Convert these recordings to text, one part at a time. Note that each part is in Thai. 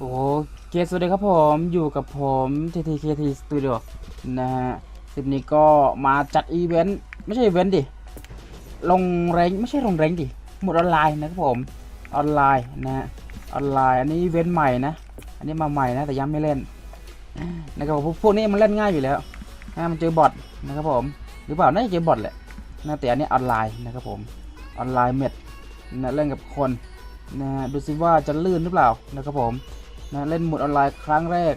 โอ้เคสวัสดีครับผมอยู่กับผม TTKT Studio นะฮะคลิปนี้ก็มาจัดอีเวนต์ไม่ใช่อีเวนต์ดิ ลงแรงไม่ใช่ลงแรงดิ หมดออนไลน์นะครับผม ออนไลน์นะฮะออนไลน์อันนี้อีเวนต์ใหม่นะ อันนี้มาใหม่นะแต่ยังไม่เล่นนะครับผมพวกนี้มันเล่นง่ายอยู่แล้วนะมันเจอบอทนะครับผม หรือเปล่าน่าจะเจอบอทแหละนะแต่อันนี้ออนไลน์นะครับผม ออนไลน์เม็ดนะเล่นกับคนนะฮะดูซิว่าจะลื่นหรือเปล่านะครับผม นะเล่นหมดออนไลน์ครั้งแรก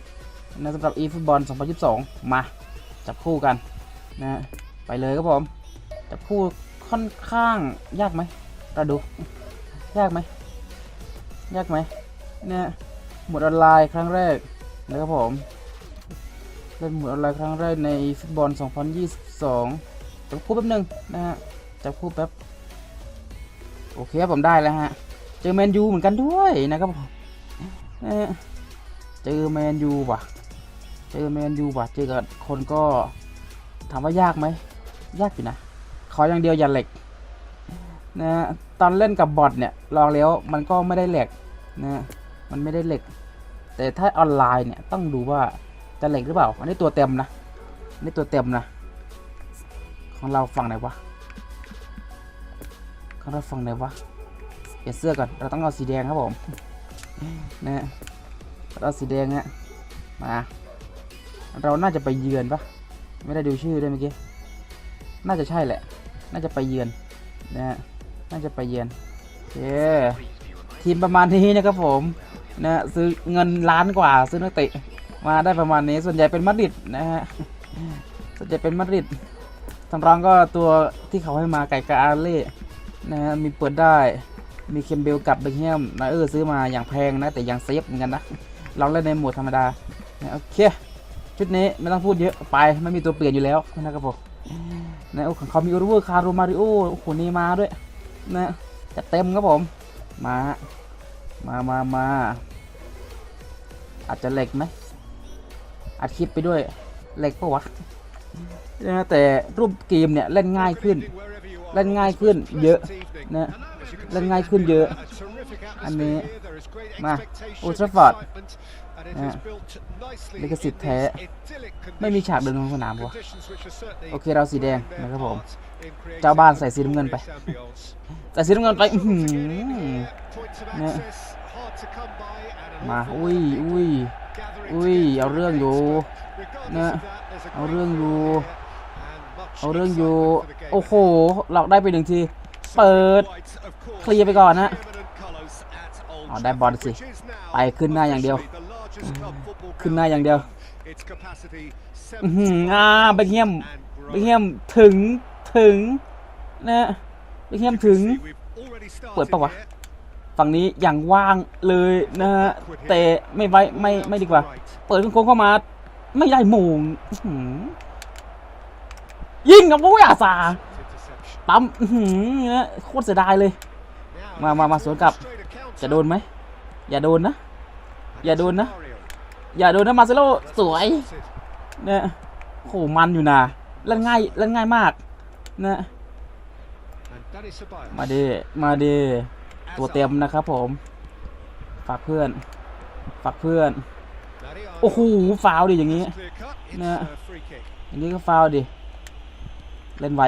นะสำหรับ e ฟุตบอล2022 มา จับคู่กันนะไปเลยครับผม จับคู่ค่อนข้างยากไหมเราดู ยากไหมยากไหมเนี่ยหมดออนไลน์ครั้งแรกนะครับผมเล่นหมดออนไลน์ครั้งแรกใน e ฟุตบอล 2022 จับคู่แป๊บหนึ่งนะฮะจับคู่แป๊บโอเคครับผมได้แล้วฮะ เจอแมนยูเหมือนกันด้วยนะครับผมเอ๊ะ เจอแมนยูว่ะ เจอแมนยูว่ะ เจอกับคนก็ถามว่ายากไหม ยากอยู่นะ ขออย่างเดียวอย่าเหล็กนะตอนเล่นกับบอทเนี่ยลองแล้วมันก็ไม่ได้เหล็กนะมันไม่ได้เหล็ก แต่ถ้าออนไลน์เนี่ยต้องดูว่าจะเหล็กหรือเปล่า อันนี้ตัวเต็มนะอันนี้ตัวเต็มนะ ของเราฝั่งไหนวะของเราฝั่งไหนวะเปลี่ยนเสื้อก่อน เราต้องเอาสีแดงครับผมนะ เราสีแดงฮะมา เราน่าจะไปเยือนปะไม่ได้ดูชื่อด้วยเมื่อกี้ น่าจะใช่แหละ น่าจะไปเยือนนะฮะ น่าจะไปเยือนโอเคทีมประมาณนี้นะครับผมนะฮะซื้อเงินล้านกว่าซื้อนักเตะมาได้ประมาณนี้ส่วนใหญ่เป็นมาดริดนะฮะส่วนใหญ่เป็นมาดริดสำรองก็ตัวที่เขาให้มาไก่กาอาเล่นะฮะมีเปิดได้มีเคมเบลกับเบคแฮมนะเออซื้อมาอย่างแพงนะแต่ยังเซฟเหมือนกันนะ ลองเล่นในโหมดธรรมดานะโอเคชุดนี้ไม่ต้องพูดเยอะไปไม่มีตัวเปลี่ยนอยู่แล้วนะครับผมนะโอ้ของเขามีโอเวอร์คาร์โรมาริโอโอ้โหนี่มาด้วยนะจะเต็มครับผมมามามามาอาจจะเหล็กไหมอัดคลิปไปด้วยเหล็กปะวะนะแต่รูปเกมเนี่ยเล่นง่ายขึ้น เล่นง่ายขึ้นเยอะนะเล่นง่ายขึ้นเยอะ อันนี้ มาโอทราฟอร์ดนะลิขสิทธิ์แท้ ไม่มีฉากเดินลงสนามวะโอเคเราสีแดงนะครับผม เจ้าบ้านใส่สีน้ำเงินไป ใส่สีน้ำเงินไปอื้อหือเนี่ยมา อุ้ยอุ้ยอุ้ย เอาเรื่องอยู่นะเอาเรื่องอยู่ เอาเรื่องอยู่ โอ้โหหลอกได้ไปหนึ่งที เปิด เคลียร์ไปก่อนนะ อ๋อได้บอลสิ ไปขึ้นหน้าอย่างเดียว ขึ้นหน้าอย่างเดียวอือหืออ่าเบคแฮมเบคแฮมถึงถึงนะเบคแฮมถึง เปิดปะวะ ฝั่งนี้อย่างว่างเลยนะฮะแต่ไม่ไว้ไม่ไม่ดีกว่า เปิดโค้งเข้ามา ไม่ได้โมงอื้อหือยิงกับผู้ยาสาปั๊มอื้อหือเนี่ยโคตรเสียดายเลย มามามาสวนกลับ จะโดนไหมอย่าโดนนะ อย่าโดนนะ อย่าโดนนะมาเซโลสวยเนี่ยโหมันอยู่นะเล่นง่ายเล่นง่ายมากนะมาดีมาดีตัวเต็มนะครับผม ฝากเพื่อน ฝากเพื่อน โอ้โหฟาวดิอย่างนี้นะอย่างนี้ก็ฟาวดิ เล่นไว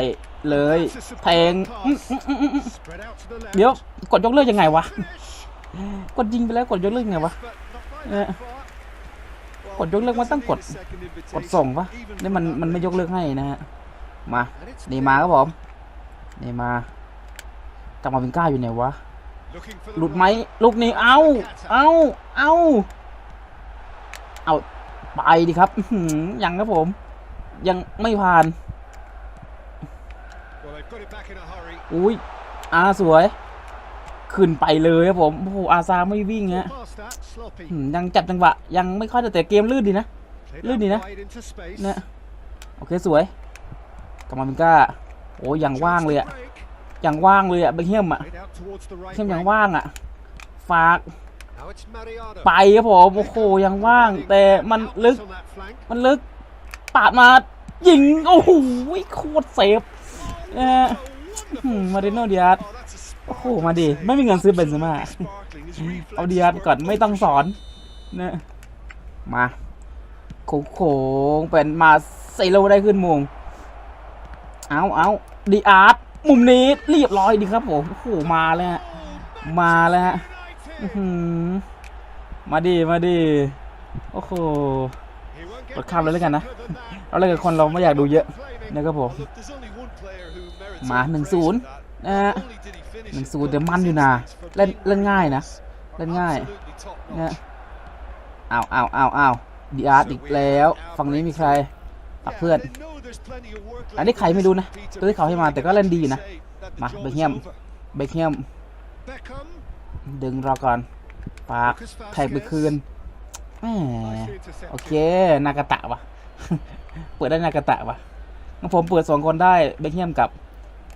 เลยแทงอื้ออื้ออื้ออื้อเดี๋ยวกดยกเลิกยังไงวะ กดยิงไปแล้วกดยกเลิกไงวะเนี่ยกดยกเลิกมันต้องกดกดส่งปะนี่มันมันไม่ยกเลิกให้นะฮะมาเนี่มาครับผมเนี่มาจังหวะวิงก้าอยู่ไหนวะหลุดไหมลูกนี้เอาเอาเอาเอาไปดิครับยังครับผม ยังไม่ผ่านอุ้ยอาสวย ขึ้นไปเลยครับผม โอ้โห อาซาไม่วิ่งฮะอืมยังจับจังหวะ ยังไม่ค่อยจะแต่เกมลื่นดีนะ ลื่นดีนะเนี่ยโอเคสวยกลับมาเป็นก้า โอ้ยังว่างเลยอะยังว่างเลยอะเบคแฮมอะเบคแฮมยังว่างอะฝากไปครับผม โอ้โห ยังว่าง แต่มันลึก มันลึก ปาดมายิง โอ้โห โคตรเซฟเออมาเรโนเดียส โอ้โห มาดิ ไม่มีเงินซื้อเบนซ์มาเอาดียสก่อนไม่ต้องสอนนะมาโค้งโค้งเป็นมาใส่โลได้ขึ้นมุมเอาเอาดีอาร์ตมุมนี้เรียบร้อยดีครับผมโอ้โหมาแล้วฮะมาแล้วฮะมาดีมาดีโอ้โหกดข้ามเลยแล้วกันนะเราเล่นกับคนเราไม่อยากดูเยอะนะครับผมมา1-0นะฮะ หนึ่งศูนย์แต่มันอยู่นะเล่นเล่นง่ายนะ เล่นง่ายเนะเอาเอาเอาเอาดีอาร์ตอีกแล้ว ฝั่งนี้มีใครตักเพื่อน อันนี้ใครไม่รู้นะ ตัวที่เขาให้มาแต่ก็เล่นดีนะ มาเบคแฮมเบคแฮมดึงรอก่อนปากแทกไปคืนแหมโอเค นากาตะวะเปิดได้นากาตะวะงงผมเปิดสองคนได้เบคแฮมกับ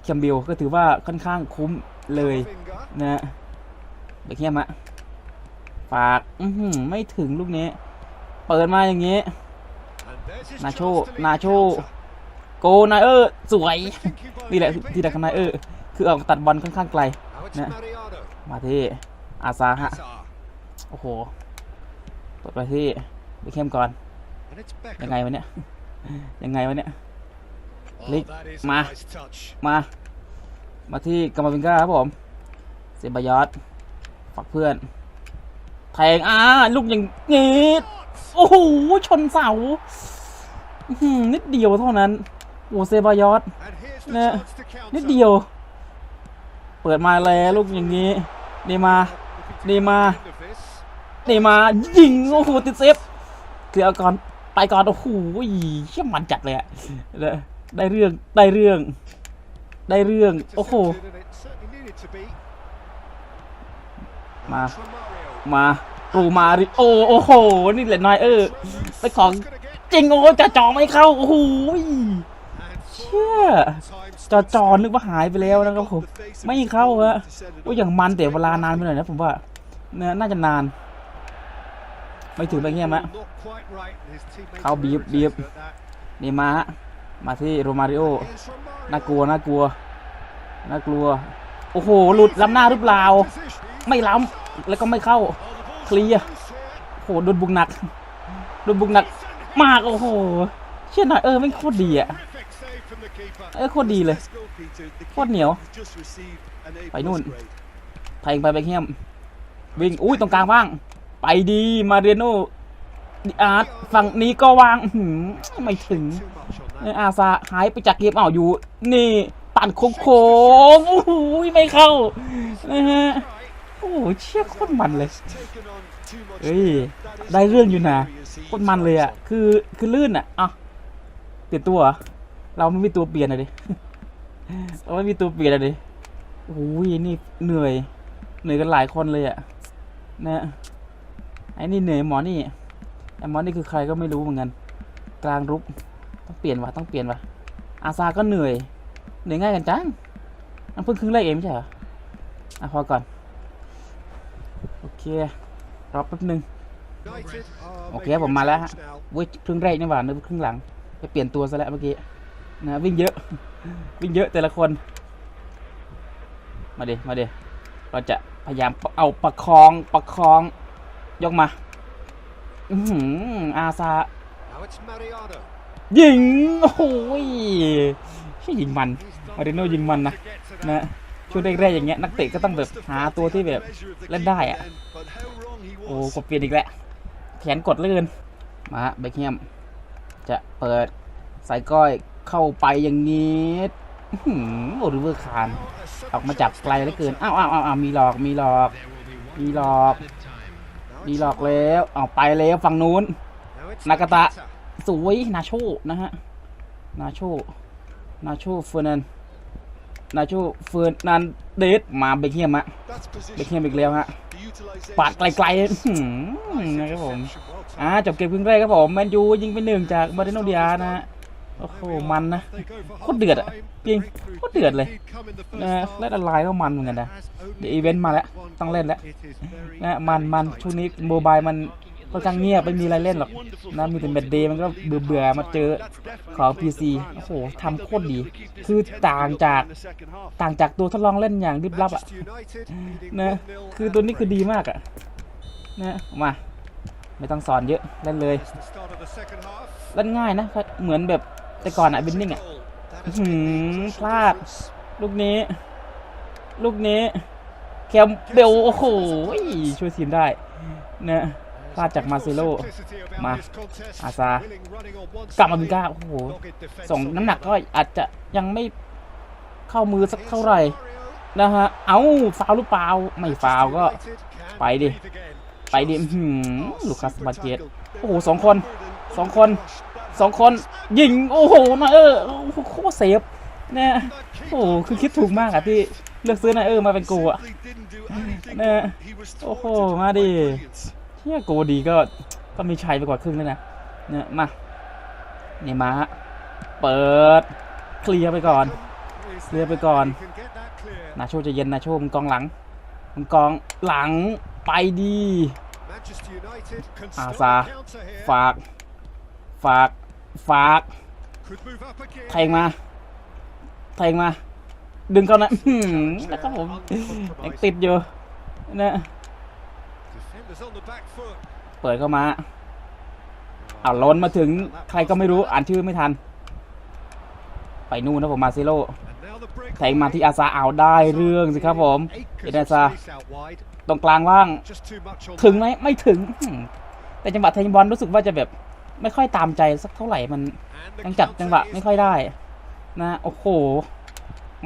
แคมบิลก็ถือว่าค่อนข้างคุ้ม เลยนะฮะเบคแฮมอะปากอืไม่ถึงลูกนี้ เปิดมาอย่างงี้นาโชนาโชโกนายเออร์สวยนี่แหละที่ดักนายเออร์คือออกตัดบอลค่อนข้างไกลนะมาที่อาซาฮะโอ้โหเปิดไปที่เบคแฮมก่อนยังไงวะเนี่ยยังไงวะเนี่ยลิกมา มา มาที่กามาวิงก้าครับผมเซบายอสฝักเพื่อน แทงอ่าลูกอย่างงี้ โอ้โห ชนเสาหือนิดเดียวเท่านั้น โอ้เซบายอสเนี่ยนิดเดียว เปิดมาแล้วลูกอย่างงี้นี่มานี่มานี่มา ยิง โอ้โห ติดเซฟเคือเอาก่อนไปก่อน โอ้โหเชี่ยมันจัดเลยอะได้เรื่อง ได้เรื่อง ได้เรื่อง โอ้โห มา มารูมาริโอโอ้โห นี่แหละนายเออไปของจริงโอ้จะจอไม่เข้า โอ้โหเชี่ยจอจอนึกว่าหายไปแล้วนะครับผม ไม่เข้าฮะโอ้อย่างมันแต่เวลานานไปหน่อยนะผมว่าเนี่ยน่าจะนาน ไม่ถึงไปเงี้ยมะเข้าบีบบีบนี่มาฮะมาที่โรมาริโอ น่ากลัวน่ากลัวน่ากลัว โอ้โห หลุดล้ำหน้าหรือเปล่า ไม่ล้ำแล้วก็ไม่เข้า เคลียร์โอ้โหโดนบุกหนักโดนบุกหนักมากโอ้โห เชี่ยหน่อยเออไม่โคตรดีอะเออโคตรดีเลยโคตรเหนียว ไปนู่นแทงไปไปเฮียมวิ่งอุ้ยตรงกลางว่าง ไปดีมาเรียโน ดิอาร์ตฝั่งนี้ก็วางหือไม่ถึงอาซาหายไปจากเกมอ้าวอยู่ นี่ตันโค้งโอ้โหไม่เข้านะฮะโอ้โหเชี่ยโคตรมันเลยเฮ้ยได้เรื่องอยู่นะโคตรมันเลยอะคือคือลื่นอะอะเปลี่ยนตัวเราไม่มีตัวเปลี่ยนอะดิเราไม่มีตัวเปลี่ยนอะดิโอ้ยนี่เหนื่อย เหนื่อยกันหลายคนเลยอะนะไอ้นี่เหนื่อยหมอนี่ ไอ้มอนนี่คือใครก็ไม่รู้เหมือนกันกลางรุกต้องเปลี่ยนวะต้องเปลี่ยนวะอาซาก็เหนื่อยเหนื่อยง่ายกันจังมันเพิ่งครึ่งแรกเองไม่ใช่เหรออะพอก่อนโอเครอแป๊บนึงโอเคผมมาแล้วฮะเว้ยครึ่งแรกนี่หว่าเนึกว่าครึ่งหลังไปเปลี่ยนตัวซะแล้วเมื่อกี้นะวิ่งเยอะ วิ่งเยอะแต่ละคน มาเดมาเดเราจะพยายามเอาประคองประคอง ยกมา อือหืออาซายิง โอ้โหยชื่อยิงมันมาริโน่ยิงมันนะนะช่วงแรกๆอย่างเงี้ยนักเตะก็ต้องแบบหาตัวที่แบบเล่นได้อะโอ้กดเปลี่ยนอีกแล้วแขนกดเหลื่อนมาเบคแฮมจะเปิดสายก้อยเข้าไปอย่างงี้อื้อหือโอริเวอร์คานออกมาจับไกลเหลือเกินอ้าวอ้าวอ้าวอ้าวมีหลอกมีหลอก มีหลอก มีหลอกแล้วเอาไปแล้วฝั่งนู้น นากาตะ สวย นาโชนะฮะ นาโช นาโชเฟอร์นันนาโชเฟอร์นันเดสมาเบคเฮียมอะเบคเฮียมอีกแล้วฮะปาดไกลๆอื้อหือนะครับผม อ่าจบเกมครึ่งแรกครับผม แมนยูยิงไปหนึ่งจากมาริโนเดียนะฮะ โอ้โห มันนะโคตรเดือดอะจริงโคตรเดือดเลยนะเล่นอะไรก็มันเหมือนกันนะเดี๋ยวอีเวนต์มาแล้วต้องเล่นแล้วนะมันมันช่วงนี้โมบายมันค่อนข้างเงียบไม่มีอะไรเล่นหรอกนะมีแต่แมตเดย์มันก็เบื่อเบื่อมาเจอของ PC โอ้โหทำโคตรดี คือต่างจากต่างจากตัวทดลองเล่นอย่างริบลับอะนะคือตัวนี้คือดีมากอะนะมาไม่ต้องสอนเยอะเล่นเลยเล่นง่ายนะเหมือนแบบ แต่ก่อนอะบินนิ่งอะหืมพลาด ลูกนี้ ลูกนี้ แคมเบลโอ้โหช่วยทีมได้นะพลาดจากมาเซโลมาอาซากลับมาบินก้าโอ้โหส่งน้ำหนักก็อาจจะยังไม่เข้ามือสักเท่าไหร่นะฮะ เอ้าฟาวหรือเปล่า ไม่ฟาวก็ ไปดิ ไปดิหือ Oh, ลูคัส super บาเกตโอ้โหสองคนสองคน สองคนยิงโอ้โหนาเออโอ้โหโคตรเซฟเนี่ยโอ้โหคือคิดถูกมากอะที่เลือกซื้อนาเออมาเป็นกูอะเนี่ยโอ้โหมาดิเที่ยโกดีก็ก็มีชัยไปกว่าครึ่งแล้วนะเนี่ยมาเนี่มาเปิดเคลียร์ไปก่อนเคลียร์ไปก่อนนาโชจะเย็นนาโชมึงกองหลังมึงกองหลังไปดี Manchester United can Ah, start Sa. the counter here. ฝาก ฝาก ฝาก Could move up again. แทงมาแทงมา ดึงเขานะอื้อหือนะครับผมยังติดอยู่นะ Defenders on the back foot. เปิดเข้ามาเอาล้นมาถึงใครก็ไม่รู้อ่านชื่อไม่ทัน ไปนู่นนะผมมาซิโล And now the break. แทงมาที่อาซาเอาได้เรื่องสิครับผมเอ็ดอาซา Space out wide. ตรงกลางว่าง Just too much on ถึงไหมไม่ถึงอื้อหือแต่จังหวะแทงบอลรู้สึกว่าจะแบบ ไม่ค่อยตามใจสักเท่าไหร่มันยังจับจังหวะไม่ค่อยได้ นะโอ้โห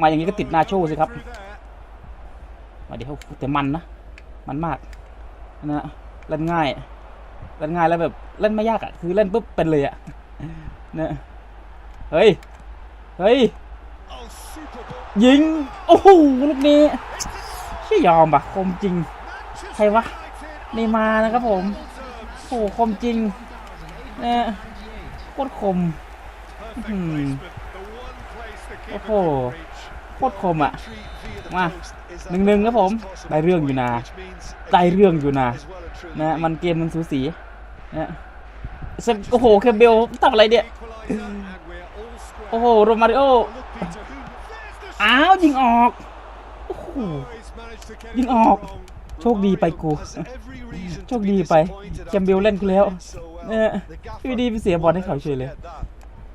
มาอย่างนี้ก็ติดนาโชสิครับมาเดี๋ยวแต่มันนะมันมากนะเล่นง่ายเล่นง่ายแล้วแบบเล่นไม่ยากอะคือเล่นปุ๊บเป็นเลยอะนะเฮ้ยเฮ้ยยิงโอ้โหลูกนี้ชี่ยอมปะคมจริงใครวะนี่มานะครับผมโอ้โหคมจริง นะโคตรคมโอ้โหโคตรคมอะ มาหนึ่งหนึ่งครับผมได้เรื่องอยู่นะได้เรื่องอยู่นะนะมันเกมมันสูสีนะโอ้โหเคเบลทำอะไรเนี่ยโอ้โหโรมาริโออ้าวยิงออกโอ้โหยิงออก โชคดีไปกู โชคดีไปเคมเบลเล่นกูแล้ว นี่ยพี่ดีไปเสียบอลให้เขาเฉยเลย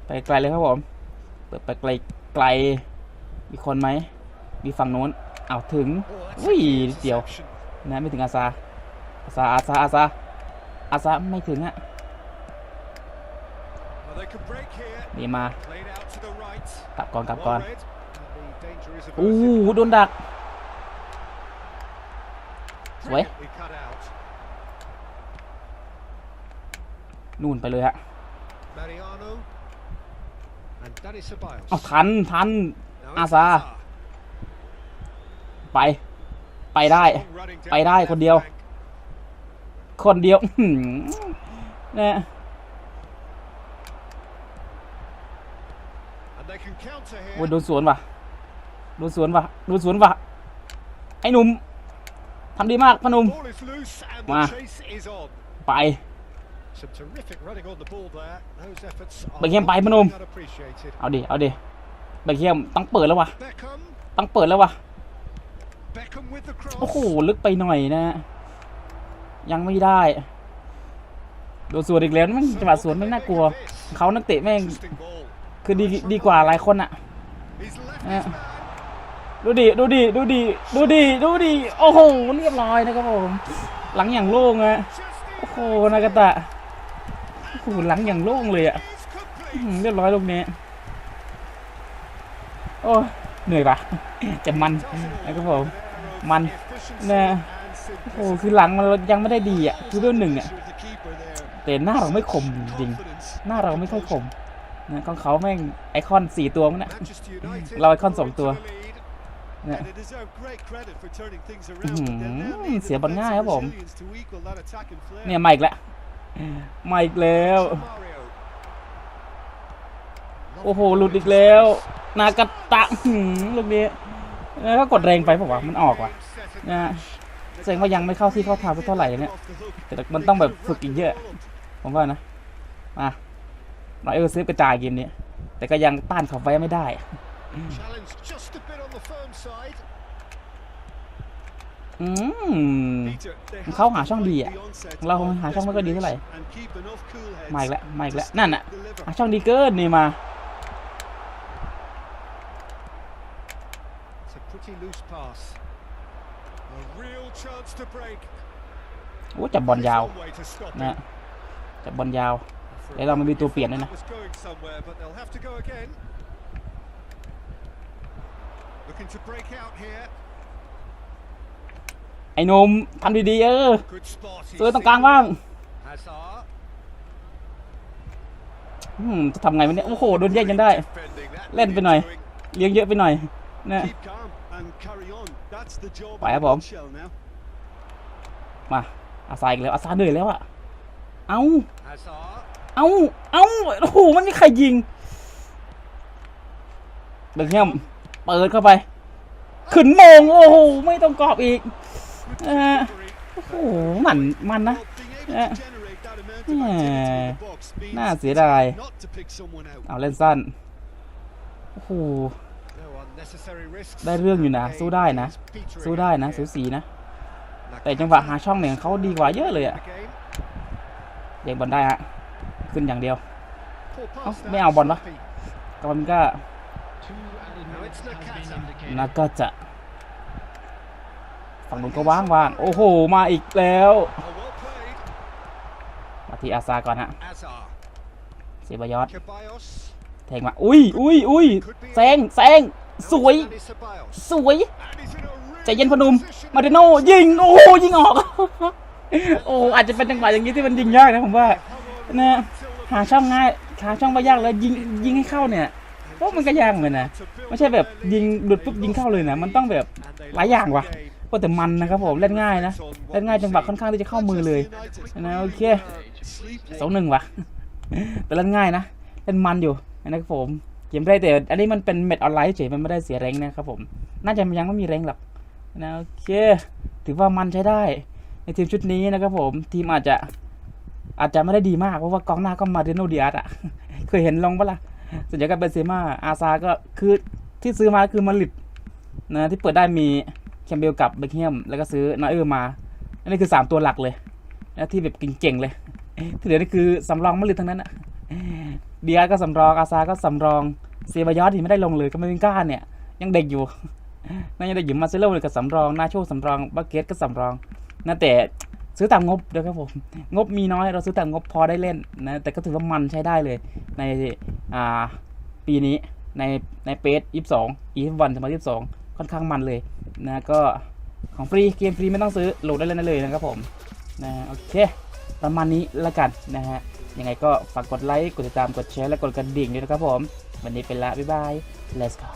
ไปไกลเลยครับผม เปิดไปไกลไกล มีคนไหม มีฝั่งโน้นอ้าวถึงวิ่งเดียวนะไม่ถึงอาซา อาซา อาซา อาซา อาซาไม่ถึงอะนี่มา กลับก่อนกลับก่อนอู้โดนดัก สวย นู่นไปเลยฮะ Mariano. And Dani Ceballos. เอาทันทัน Now it's Asa. Hazard. ไป ไปได้ Long running down ไปได้ the คนเดียว left flank. คนเดียวอื้อหือนะ And they can counter here. โอ้ยโดนสวนว่ะโดนสวนว่ะโดนสวนว่ะไอ้หนุ่มทำดีมากพอหนุ่ม Ball is loose and Ma. the chase is on. ไป Some terrific running on the ball there. Those efforts are Beckham not ไปพนม being unappreciated. เอาดิ เอาดิ เบคเฮียมต้องเปิดแล้วว่ะ Beckham. ต้องเปิดแล้วว่ะ Beckham with the cross. โอ้โห ลึกไปหน่อยนะ ยังไม่ได้ โดนสวนอีกแล้วมันจังหวะสวนไม่งน่ากลัว เขานักเตะแม่ง Interesting ball. คือดีดีกว่าหลายคนอะ He's left Yeah. his man. ดูดิ ดูดิ ดูดิ ดูดิ ดูดิ โอ้โห เรียบร้อยนะครับผม หลังอย่างโล่งอะ Just โอ้โห นากาตะ โอ้หลังอย่างโล่งเลยอะ่ะเรียบร้อยลูกนี้โอ้เหนื่อยปะจะมันนะครับผมมันนะโอ้คือหลังมันยังไม่ได้ดีอะคือเรื่องหนึ่งอะแต่หน้าเราไม่คมจริงหน้าเราไม่ค่อยคมนะของเขาแม่งไอคอนสี่ตัวมั้งนเราไอคอนสองตัวเนี่ยเสียบอลง่ายครับผม เนี่ยมาอีกแล้ว มาอีกแล้ว โอ้โห หลุดอีกแล้ว นากาตะหืมลูกนี้แล้วก็กดแรงไปบอกว่ามันออกว่ะนะแสดงว่ายังไม่เข้าที่เข้าทางสักเท่าไหร่เนี่ยแต่มันต้องแบบฝึกอีกเยอะ ผมว่านะมาหน่อยเออซื้อกระจายเกมนี้แต่ก็ยังต้านเขาไว้ไม่ได้ อืมเข้าหาช่องดีอะ เราหาช่องไม่ก็ดีเท่าไหร่มาอีกแล้วมาอีกแล้วนั่นอะหาช่องดีเกินนี่มา โอ้จับบอลยาวนะจับบอลยาวเดี๋ยวเราไม่มีตัวเปลี่ยนเลยนะ ไอ้นมทำดีๆเออ Good spot. He's เออตรงกลางบ้างอืมจะทำไงวะเนี่ย โอ้โห โดนแย่งกันได้ เล่นไปหน่อย เลี้ยงเยอะไปหน่อยนะ Keep calm and carry on. That's the job ไปครับผม มา อาซาอีกแล้ว อาซาเหนื่อยแล้วอะเอ้าเอ้าเอ้าโอ้โห มันมีใครยิงเบคแฮมเปิดเข้าไป ขึ้นมง โอ้โห ไม่ต้องกรอบอีก โอ้โหมันมันนะน่าเสียดาย เอาเล่นสั้น โอ้โห ได้เรื่องอยู่นะ สู้ได้นะ สู้ได้นะสูสีนะ แต่จังหวะหาช่องเนี่ยเขาดีกว่าเยอะเลยอะเด็กบอลได้ฮะ ขึ้นอย่างเดียว เอ้าไม่เอาบอลปะก็มันก็นาก็จะ ฝั่งนู้นก็ว่างว่างโอ้โห มาอีกแล้ว มาที่อาซาก่อนฮะเซบายอสแทงมา อุ้ยอุ้ยอุ้ยแซงแซงสวย สวย ใจเย็นพนุมมาเดโนยิง โอ้ยิงออก โอ้อาจจะเป็นจังหวะอย่างนี้ที่มันยิงยากนะผมว่านะหาช่องง่ายหาช่องไม่ยากแล้วยิงยิงให้เข้าเนี่ยเพราะมันก็ยากเหมือนกันนะ ไม่ใช่แบบยิงหลุดปุ๊บยิงเข้าเลยนะ มันต้องแบบหลายอย่างว่ะ ก็แต่มันนะครับผมเล่นง่ายนะเล่นง่ายจังหวะค่อนข้างที่จะเข้ามือเลยนะโอเคสองหนึ่งว่ะแต่เล่นง่ายนะเล่นมันอยู่นะครับผมเกมได้แต่อันนี้มันเป็นเม็ดออนไลน์เฉยมันไม่ได้เสียแรงนะครับผมน่าจะยังไม่มีแรงหรอกนะโอเคถือว่ามันใช้ได้ ในทีมชุดนี้นะครับผมทีมอาจจะอาจจะไม่ได้ดีมากเพราะว่ากองหน้าก็มาเดโนเดียสอะเคยเห็นลงปะล่ะส่วนใหญ่ก็เป็นเซม่าอาซาก็คือที่ซื้อมาคือมาลิดนะที่เปิดได้มี แคมเบลกับเบคแฮมแล้วก็ซื้อนอเออร์มา อันนี้คือ 3 ตัวหลักเลยนะที่แบบเก่งๆเลย ที่เหลือนี่คือสำรองมาลิดทั้งนั้นอะเดียก็สำรองอาซาก็สำรองเซบายอสที่ไม่ได้ลงเลยก็ไม่เป็นก้าเนี่ย ยังเด็กอยู่น่าจะเด็กอยู่มาเซโลเลยกับสำรองนาโชสำรองบักเกตก็สำรองนะแต่ซื้อตามงบด้วยครับผมงบมีน้อยเราซื้อตามงบพอได้เล่นนะแต่ก็ถือว่ามันใช้ได้เลยในอ่าปีนี้ในในเปสยี่สิบสองอีฟวันสมัยยี่สิบสอง ค่อนข้างมันเลยนะก็ของฟรีเกมฟรีไม่ต้องซื้อโหลดได้เลยนะเลยนะครับผมนะโอเค ประมาณนี้ละกันนะฮะยังไงก็ฝากกดไลค์กดติดตามกดแชร์และกดกระดิ่งด้วยนะครับผม วันนี้เป็นละบ๊ายบาย let's go